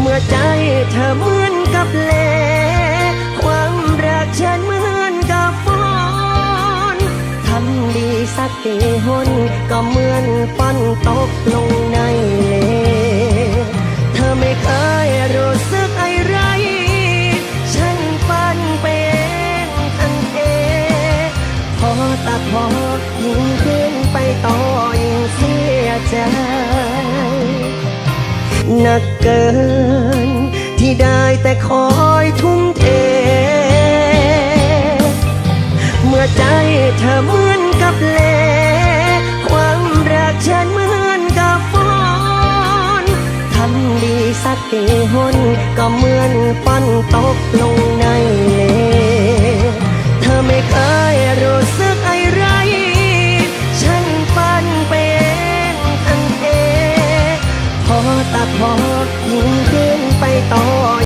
เมื่อใจเธอเหมือนกับเลความรักฉันเหมือนกับฝนทำดีสักกี่หนก็เหมือนฟันตกลงในเลเธอไม่เคยรู้สึกอะไร ฉันปันไปเองทันเองพอตัดพอยิ่งขึ้นไปต่อ หนักเกิน ที่ได้แต่คอยทุ่มเท เมื่อใจเธอเหมือนกับเล ความรักฉันเหมือนกับฝนทำดีสักกี่หนก็เหมือนฟันตกลง ตะพอหมุนเครื่งไปต่อ